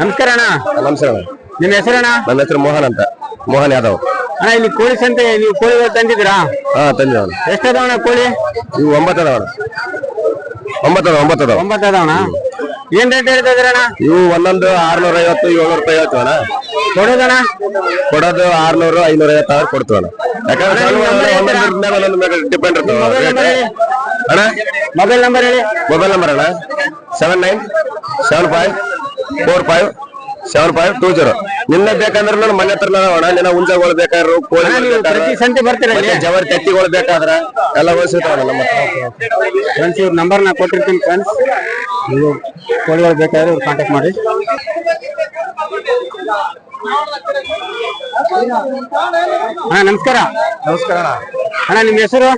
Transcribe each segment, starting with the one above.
ನಮಸ್ಕಾರ ಅಣ್ಣ. ನಮಸ್ಕಾರ ನಿಮ್ಮ ಹೆಸರಣ್ಣ ನನ್ನ ಹೆಸರು ಮೋಹನ್ ಅಂತ. ಮೋಹನ್ ಯಾದವ್. ಅಣ್ಣ ಇಲ್ಲಿ ಕೋಳಿ ಸಂತೆ ನೀವು ಕೋಳಿಗಳು ತಂದಿದ್ದೀರಾ? ಹಾ ತಂದಿದ್ದವನು ಎಷ್ಟದವಣ ಕೋಳಿ? ಇವು ಒಂಬತ್ತು ಒಂಬತ್ತದ ಒಂಬತ್ತದ. ಒಂಬತ್ತದವಣ ಏನ್ ರೇಟ್ ಹೇಳ್ತಾ ಇದ್ದೀರಣ್ಣ ಇವು ಒಂದೊಂದು ಆರ್ನೂರ ಐವತ್ತು ಏಳ್ನೂರ ರೂಪಾಯಿ ಹೇಳ್ತೀವಣ ಕೊಡೋದಣ್ಣ ಕೊಡೋದು ಆರ್ನೂರು ಐನೂರ ಐವತ್ತು ಸಾವಿರ ಕೊಡ್ತೀವಣ ಯಾಕಂದ್ರೆ ಒಂದೊಂದು ಮೇಲೆ ಒಂದೊಂದ್ರ ಮೇಲೆ ಡಿಪೆಂಡ್ ನಂಬರ್ ಅಣ್ಣ? ಮೊಬೈಲ್ ನಂಬರ್ ಹೇಳಿ. ಮೊಬೈಲ್ ನಂಬರ್ ಅಣ್ಣ? Seven nine seven five four five seven five two zero ನಿನ್ನೆ ಬೇಕಂದ್ರೆ ನಾನು ಮನೆ ಹತ್ರ ಅಣ್ಣ ನಿನ್ನ ಹುಂಜಗಳು ಬೇಕಾದ್ರು ಕೋಳಿ ಪ್ರತಿ ಸಂತೆ ಬರ್ತೀರಾ ಜವರಿ ತತ್ತಿಗಳು ಬೇಕಾದ್ರ ಎಲ್ಲ ಸಿಗ್ತಾವಣ್ಣ ನಮ್ಮ ಫ್ರೆಂಡ್ಸ್ ಇವ್ರ ನಂಬರ್ ನಾ ಕೊಟ್ಟಿರ್ತೀನಿ ಫ್ರೆಂಡ್ಸ್ ನೀವು ಕೋಳಿಗಳು ಬೇಕಾದ್ರೆ ಇವ್ರು ಕಾಂಟ್ಯಾಕ್ಟ್ ಮಾಡಿ. ಹಾ ನಮಸ್ಕಾರ. ನಮಸ್ಕಾರ. ಅಣ್ಣ ನಿಮ್ಮ ಹೆಸರು?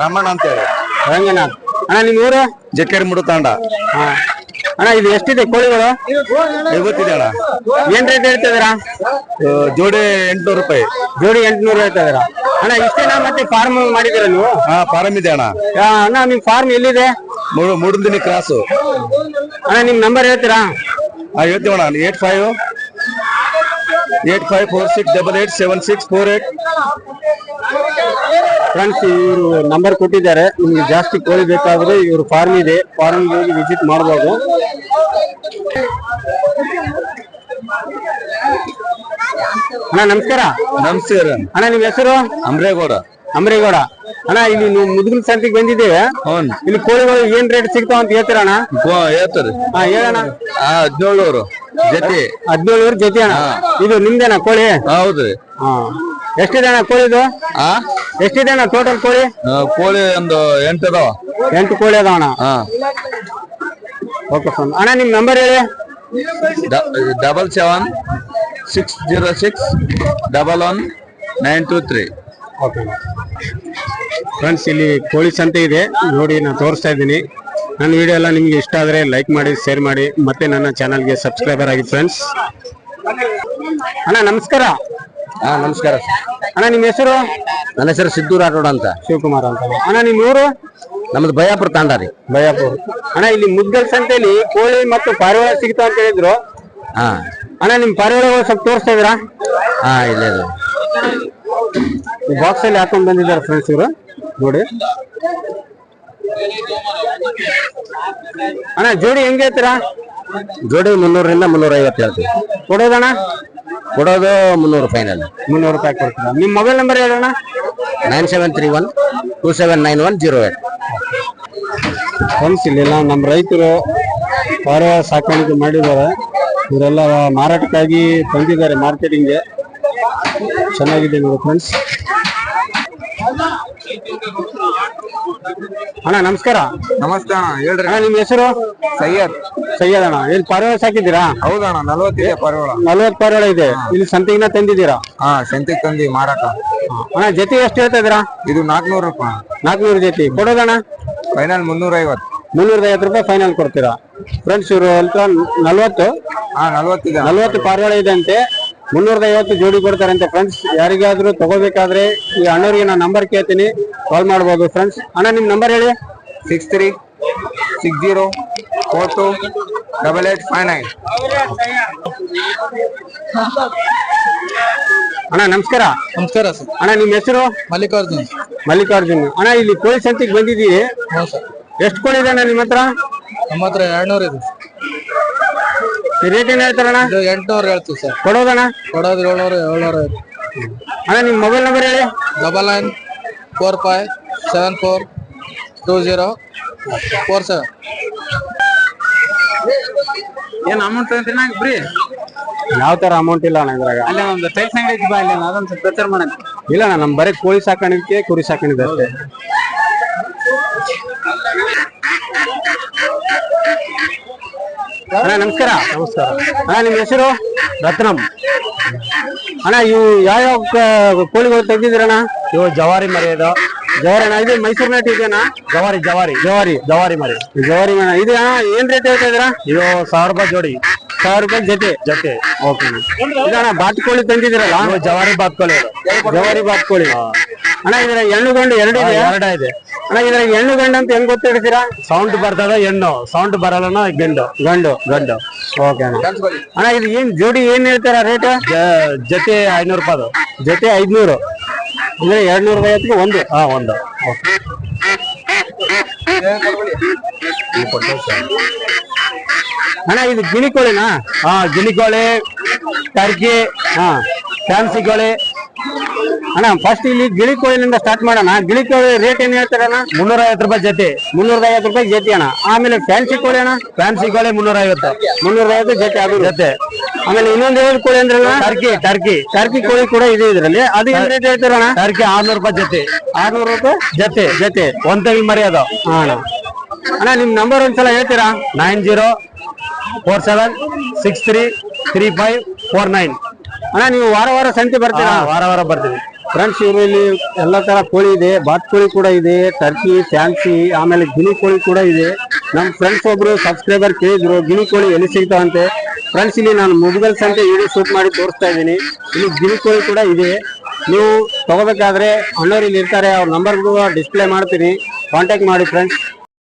ರಾಮಣ್ಣ ಅಂತ ಹೇಳಿ ರಂಗನಾಥ್. ಅಣ್ಣ ನಿಮ್ಮ ಊರು? ಜಕ್ಕೇರಿ ಮುಡು ತಾಂಡ ಹಾ. ಅಣ್ಣ ಇದು ಎಷ್ಟಿದೆ ಕೋಳಿಗಳು? ಐವತ್ತಿದೆ ಅಣ್ಣ. ಏನ್ ರೇಟ್ ಹೇಳ್ತಾ ಇದೀರಾ ಜೋಡಿ ಎಂಟ್ನೂರು ರೂಪಾಯಿ. ಜೋಡಿ ಎಂಟ್ನೂರು ಹೇಳ್ತಾ ಇದೀರಾ ಅಣ್ಣ ಇಷ್ಟೇನಾ ಮತ್ತೆ ಫಾರ್ಮ್ ಮಾಡಿದ್ದೀರಾ ನೀವು? ಹಾ ಫಾರಂ ಇದೆ ಅಣ್ಣ. ಆ, ಅಣ್ಣ ನಿಮ್ ಫಾರ್ಮ್ ಎಲ್ಲಿದೆ? ಮೂಡು ದಿನ ಕ್ರಾಸು. ಅಣ್ಣ ನಿಮ್ ನಂಬರ್ ಹೇಳ್ತೀರಾ? ಹಾ ಹೇಳ್ತೀವಿ ಅಣ್ಣ. Eight five eight five four six double eight seven six four eight. Friends ಇವರು ನಂಬರ್ ಕೊಟ್ಟಿದ್ದಾರೆ. ನಿಮ್ಗೆ ಜಾಸ್ತಿ ಕೋಳಿ ಬೇಕಾದ್ರೆ ಇವರು ಫಾರ್ಮ್ ಇದೆ. ಫಾರ್ಮ್ ಹೋಗಿ ವಿಸಿಟ್ ಮಾಡಬಹುದು ಅಣ್ಣ ನಮಸ್ಕಾರ. ನಮಸ್ಕಾರ. ಅಣ್ಣ ನಿಮ್ ಹೆಸರು? ಅಮ್ರೇಗೌಡ. ಅಮರೇಗೌಡ. ಅಣ್ಣ ಇಲ್ಲಿ ನೀವು ಮುದುಗಲ್ ಸಂತಿಗೆ ಬಂದಿದ್ದೇವೆ. ಇಲ್ಲಿ ಕೋಳಿಗಳು ಏನ್ ರೇಟ್ ಸಿಗ್ತಾವ ಅಂತ ಹೇಳ್ತೀರ ಅಣ್ಣ? ಹೇಳ್ತಾರೆ. ಹಾ ಹೇಳಣ್ಣ. ಹದಿನೇಳು ಜೊತೆ. ಹದಿನೇಳು ಜೊತೆ ಅಣ್ಣ. ಇದು ನಿಮ್ದೇನಾ ಕೋಳಿ? ಹೌದು. ಹಾ. ಎಷ್ಟಿದೆ ಅಣ್ಣ ಕೋಳಿದು ಆ? ಎಷ್ಟಿದೆ ಅಣ್ಣ ಟೋಟಲ್ ಕೋಳಿ? ಆ, ಕೋಳಿ ಒಂದು ಎಂಟು ಅದಾವ. ಎಂಟು ಕೋಳಿ ಅದಾವ ಅಣ್ಣ? ಹಾ ಓಕೆ ಫೋನ್ ಅಣ್ಣ ನಿಮ್ಮ ನಂಬರ್ ಹೇಳಿ. Double seven six zero six double one nine two three okay friends ಇಲ್ಲಿ ಕೋಳಿ ಸಂತೆ ಇದೆ. ನೋಡಿ ನಾನು ತೋರಿಸ್ತಾ ಇದ್ದೀನಿ. ನನ್ನ ವಿಡಿಯೋ ಎಲ್ಲ ನಿಮ್ಗೆ ಇಷ್ಟ ಆದರೆ ಲೈಕ್ ಮಾಡಿ ಶೇರ್ ಮಾಡಿ. ಮತ್ತೆ ನನ್ನ ಚಾನಲ್ಗೆ ಸಬ್ಸ್ಕ್ರೈಬರ್ ಆಗಿ ಫ್ರೆಂಡ್ಸ್ ಅಣ್ಣ ನಮಸ್ಕಾರ. ಹಾ ನಮಸ್ಕಾರ. ಅಣ್ಣ ನಿಮ್ಮ ಹೆಸರು? ನನ್ನ ಹೆಸರು ಸಿದ್ದು ರಾಠೋಡ್ ಅಂತ. ಶಿವಕುಮಾರ್ ಅಂತ. ಅಣ್ಣ ನಿಮ್ಮ ಊರು? ನಮ್ದು ಬಯಾಪುರ ತಾಂಡ ರೀ. ಬಯಾಪುರ್. ಅಣ್ಣ ಇಲ್ಲಿ ಮುದ್ದಲ್ ಸಂತೆಯಲ್ಲಿ ಕೋಳಿ ಮತ್ತು ಪಾರಿವಾಳ ಸಿಗ್ತಾವ ಅಂತ ಹೇಳಿದ್ರು. ಹಾ. ಅಣ್ಣ ನಿಮ್ ಪಾರಿವಾಳಗಳು ಸ್ವಲ್ಪ ತೋರಿಸ್ತಾ ಇದ್ರಾ ಹಾ ಇಲ್ಲ ಇಲ್ಲ. ಬಾಕ್ಸ್ ಅಲ್ಲಿ ಹಾಕೊಂಡ್ ಬಂದಿದ್ದಾರೆ ಫ್ರೆಂಡ್ಸ್ ಇವರು. ನೋಡಿ. ಅಣ್ಣ ಜೋಡಿ ಹೆಂಗ್ ಹೇಳ್ತೀರಾ? ಜೋಡಿ ಮುನ್ನೂರರಿಂದ ಮುನ್ನೂರ ಐವತ್ತು ಹೇಳ್ತೀವಿ. ಕೊಡೋದಣ್ಣ? ಕೊಡೋದು ಮುನ್ನೂರು ಫೈನಲ್ ಮುನ್ನೂರು ರೂಪಾಯಿ ಕೊಡ್ತೀನಿ ನಿಮ್ಮ ಮೊಬೈಲ್ ನಂಬರ್ ಹೇಳೋಣ? Nine seven three one two seven nine one zero eight ಇಲ್ಲೆಲ್ಲ ನಮ್ಮ ರೈತರು ಪಾರ ಸಾಕಾಣಿಕೆ ಮಾಡಿದ್ದಾರೆ. ಇವರೆಲ್ಲ ಮಾರಾಟಕ್ಕಾಗಿ ತಂದಿದ್ದಾರೆ ಮಾರ್ಕೆಟಿಂಗ್ಗೆ ಚೆನ್ನಾಗಿದೆ ನೋಡಿ ಫ್ರೆಂಡ್ಸ್ ಅಣ್ಣ ನಮಸ್ಕಾರ. ನಮಸ್ತೆ ಅಣ್ಣ ಹೇಳ್ರಿ. ಅಣ್ಣ ನಿಮ್ ಹೆಸರು? ಸೈಯದ್. ಸೈಯದ್ ಅಣ್ಣ. ಇಲ್ಲಿ ಪಾರಿವಾಳ ಸಾಕಿದ್ದೀರಾ ಹೌದಣ್ಣ ನಲ್ವತ್ತಿದೆ ಪರವಾಳ ನಲ್ವತ್ತು ಪಾರಿವಾಳ ಇದೆ. ಇಲ್ಲಿ ಸಂತಿಗಿನ ತಂದಿದ್ದೀರಾ? ಹಾ ಸಂತಿಗೆ ತಂದಿ ಮಾರಾಟ ಅಣ್ಣ ಜೊತೆ ಎಷ್ಟು ಹೇಳ್ತಾ ಇದ್ದೀರಾ? ಇದು ನಾಲ್ಕನೂರು ರೂಪಾಯಿ ನಾಲ್ಕುನೂರು ಜೊತೆ. ಕೊಡೋದಣ್ಣ? ಫೈನಲ್ ಮುನ್ನೂರ ಐವತ್ತು ಮುನ್ನೂರ ಐವತ್ತು ರೂಪಾಯಿ ಫೈನಲ್ ಕೊಡ್ತೀರಾ. ಫ್ರೆಂಡ್ಸ್ ಇವರು ಅಂತ ನಲ್ವತ್ತು. ಹಾ ನಲ್ವತ್ತಿದೆ ನಲ್ವತ್ತು ಪಾರಿವಾಳ ಇದೆ ಅಂತೆ. ಮುನ್ನೂರದ ಐವತ್ತು ಜೋಡಿ ಅಂತ ಫ್ರೆಂಡ್ಸ್ ಯಾರಿಗಾದ್ರೂ ತಗೋಬೇಕಾದ್ರೆ ಈ ಅಣ್ಣವ್ರಿಗೆ ನಾನು ನಂಬರ್ ಕೇಳ್ತೀನಿ. ಕಾಲ್ ಮಾಡ್ಬೋದು ಫ್ರೆಂಡ್ಸ್ ಅಣ್ಣ ನಿಮ್ಮ ನಂಬರ್ ಹೇಳಿ. Six three six zero four two double eight five nine ಅಣ್ಣ ನಮಸ್ಕಾರ. ನಮಸ್ಕಾರ ಸರ್. ಅಣ್ಣ ನಿಮ್ಮ ಹೆಸರು? ಮಲ್ಲಿಕಾರ್ಜುನ್. ಮಲ್ಲಿಕಾರ್ಜುನ್. ಅಣ್ಣ ಇಲ್ಲಿ ಕೋಳಿ ಸಂತಿಗೆ ಬಂದಿದ್ದೀವಿ ಹೌದು ಸರ್. ಎಷ್ಟು ಕೋಳಿ ಇದೆ ಅಣ್ಣ ನಿಮ್ಮ ಹತ್ರ? ನಮ್ಮ ಹತ್ರ ಎರಡ್ನೂರು ಇದೆ ರೇಟ್ ಏನ್ ಹೇಳ್ತಾರಣ್ಣ? ಇದು ಎಂಟ್ನೂರು ಹೇಳ್ತೀವಿ ಸರ್. ಕೊಡೋದಣ್ಣ? ಕೊಡೋದು ಏಳ್ನೂರು ಏಳ್ನೂರು ಅಣ್ಣ ನಿಮ್ ಮೊಬೈಲ್ ನಂಬರ್ ಹೇಳಿ. Double nine four five seven four two zero four seven. ಏನ್ ಅಮೌಂಟ್ ಅಂತೀನ ಬ್ರಿ ಯಾವ ತರ ಅಮೌಂಟ್ ಇಲ್ಲ ಅಣ್ಣ ಇದ್ರಾಗ. ಅಲ್ಲೇ ಒಂದು ಟೈಲ್ಸ್ ಅಂಗಡಿ ಬಾ ಅಲ್ಲಿ ಅದೊಂದು ಸ್ವಲ್ಪ ಪ್ರಚಾರ ಇಲ್ಲ ಅಣ್ಣ ನಮ್ ಬರೀ ಕೋಳಿ ಸಾಕಾಣಿಕೆ ಕುರಿ ಸಾಕಾಣಿಕೆ ಅಷ್ಟೇ. ಅಣ್ಣ ನಮಸ್ಕಾರ. ನಮಸ್ಕಾರ. ಅಣ್ಣ ನಿಮ್ಮ ಹೆಸರು? ರತ್ನಂ. ಅಣ್ಣ ಇವು ಯಾವ್ಯಾವ ಯಾವ ಕೋಳಿಗಳು ತೆಗ್ದಿದ್ದೀರಣ್ಣ ಇವು ಜವಾರಿ ಮರಿ ಇದು ಜವಾರಿ ಅಣ್ಣ ಇದು ಮೈಸೂರು ನಾಟಿ ಇದೆನಾ ಜವಾರಿ ಜವಾರಿ. ಜವಾರಿ. ಜವಾರಿ ಮರಿ. ಜವಾರಿ ಅಣ್ಣ ಇದು ಅಣ್ಣ ಏನ್ ರೇಟ್ ಹೇಳ್ತಾ ಇದ್ದೀರಾ? ಇವು ಸಾವಿರ ರೂಪಾಯಿ ಜೋಡಿ. ಸಾವಿರ ರೂಪಾಯಿ ಜೊತೆ. ಜೊತೆ. ಓಕೆ. ಅಣ್ಣ ಬಾತುಕೋಳಿ ತಂದಿದ್ದೀರಲ್ಲ? ಇವು ಜವಾರಿ ಬಾತ್ಕೋಳಿ. ಜವಾರಿ ಬಾತುಕೋಳಿ. ಅಣ್ಣ ಇದ್ರ ಹೆಣ್ಣು ಗಂಡು ಎರಡು ಇದೆ ಎರಡ ಇದೆ. ಅಣ್ಣ ಇದ್ರ ಹೆಣ್ಣು ಗಂಡು ಅಂತ ಹೆಂಗ್ ಗೊತ್ತಿಡ್ತೀರಾ? ಸೌಂಡ್ ಬರ್ತದ ಹೆಣ್ಣು ಸೌಂಡ್ ಬರಲ್ಲ ಗಂಡು. ಗಂಡು ಗಂಡು. ಓಕೆ ಅಣ್ಣ. ಅಣ್ಣ ಇದು ಏನ್ ಜೋಡಿ ಏನ್ ಹೇಳ್ತಾರ ರೇಟ್? ಜೊತೆ ಐನೂರು ರೂಪಾಯಿ ಜೊತೆ ಐದ್ನೂರು. ಅಂದ್ರೆ ಎರಡ್ ನೂರ ಐವತ್ತಿಗೆ ಒಂದು? ಹಾ ಒಂದು. ಅಣ್ಣ ಇದು ಗಿಣಿ ಕೋಳಿನಾ? ಹಾ ಗಿಣಿ ಕೋಳಿ ಟರ್ಕಿ ಹಾ ಫ್ಯಾನ್ಸಿ ಕೋಳಿ. ಅಣ್ಣ ಫಸ್ಟ್ ಇಲ್ಲಿ ಗಿಳಿ ಕೋಳಿನಿಂದ ಸ್ಟಾರ್ಟ್ ಮಾಡೋಣ. ಗಿಳಿ ಕೋಳಿ ರೇಟ್ ಏನ್ ಹೇಳ್ತಾರಣ್ಣ ಮುನ್ನೂರ ಐವತ್ತು ರೂಪಾಯಿ ಜೊತೆ. ಮುನ್ನೂರ ಐವತ್ತು ರೂಪಾಯಿ ಜೊತೆ ಅಣ್ಣ. ಆಮೇಲೆ ಫ್ಯಾನ್ಸಿ ಕೋಳಿ ಅಣ್ಣ? ಫ್ಯಾನ್ಸಿ ಕೋಳಿ ಮುನ್ನೂರ ಐವತ್ತು ಮುನ್ನೂರ ಐವತ್ತು ಜೊತೆ ಅದು. ಜೊತೆ. ಆಮೇಲೆ ಇನ್ನೊಂದು ಏನು ಕೋಳಿ ಅಂದ್ರೆ ಟರ್ಕಿ ಟರ್ಕಿ. ಟರ್ಕಿ ಕೋಳಿ ಕೂಡ ಇದೆ ಇದ್ರಲ್ಲಿ. ಅದು ಏನ್ ರೇಟ್ ಹೇಳ್ತಾರಣ್ಣ ಟರ್ಕಿ ಆರ್ನೂರು ರೂಪಾಯಿ ಜೊತೆ. ಆರ್ನೂರು ರೂಪಾಯಿ? ಜೊತೆ ಜೊತೆ. ಒಂದ್ ತಿಂಗಳು ಮರಿ ಅದು ಹಾ ಅಣ್ಣ. ಅಣ್ಣ ನಿಮ್ ನಂಬರ್ ಒಂದ್ಸಲ ಹೇಳ್ತೀರಾ? Nine zero four seven six three three five four nine ಅಣ್ಣ ನೀವು ವಾರ ವಾರ ಸಂತೆ ಬರ್ತೀರಾ? ವಾರ ವಾರ ಬರ್ತೀವಿ. ಫ್ರೆಂಡ್ಸ್ ಇಲ್ಲಿ ಎಲ್ಲ ತರ ಕೋಳಿ ಇದೆ ಬಾತ್ ಕೋಳಿ ಕೂಡ ಇದೆ ಟರ್ಕಿ ಫ್ಯಾನ್ಸಿ ಆಮೇಲೆ ಗಿನಿ ಕೋಳಿ ಕೂಡ ಇದೆ. ನಮ್ಮ ಫ್ರೆಂಡ್ಸ್ ಒಬ್ರು ಸಬ್ಸ್ಕ್ರೈಬರ್ ಕೇಳಿದ್ರು ಗಿಣಿ ಕೋಳಿ ಎಲ್ಲಿ ಸಿಗ್ತಾವಂತೆ ಫ್ರೆಂಡ್ಸ್ ಇಲ್ಲಿ ನಾನು ಮುದುಗಲ್ ಸಂತೆ ವಿಡಿಯೋ ಶೂಟ್ ಮಾಡಿ ತೋರಿಸ್ತಾ ಇದ್ದೀನಿ. ಇಲ್ಲಿ ಗಿನಿ ಕೋಳಿ ಕೂಡ ಇದೆ. ನೀವು ತಗೋಬೇಕಾದ್ರೆ ಅಣ್ಣವ್ರು ಇಲ್ಲಿ ಇರ್ತಾರೆ ಅವ್ರ ನಂಬರ್ ಡಿಸ್ಪ್ಲೇ ಮಾಡ್ತೀನಿ. ಕಾಂಟ್ಯಾಕ್ಟ್ ಮಾಡಿ ಫ್ರೆಂಡ್ಸ್